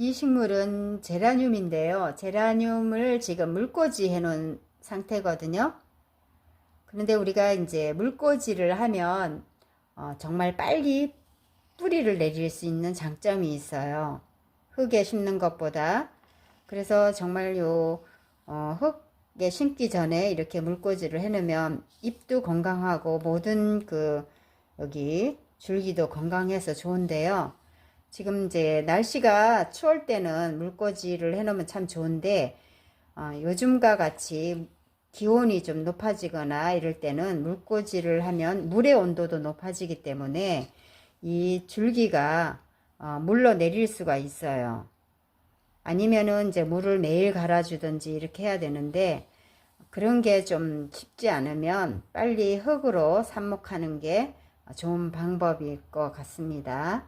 이 식물은 제라늄인데요. 제라늄을 지금 물꽂이 해놓은 상태거든요. 그런데 우리가 이제 물꽂이를 하면 어, 정말 빨리 뿌리를 내릴 수 있는 장점이 있어요. 흙에 심는 것보다. 그래서 정말 요 어, 흙에 심기 전에 이렇게 물꽂이를 해놓으면 잎도 건강하고 모든 그 여기 줄기도 건강해서 좋은데요. 지금 이제 날씨가 추울 때는 물꽂이를 해놓으면 참 좋은데 어, 요즘과 같이 기온이 좀 높아지거나 이럴 때는 물꽂이를 하면 물의 온도도 높아지기 때문에 이 줄기가 어, 물러 내릴 수가 있어요. 아니면은 이제 물을 매일 갈아주든지 이렇게 해야 되는데 그런 게 좀 쉽지 않으면 빨리 흙으로 삽목하는 게 좋은 방법일 것 같습니다.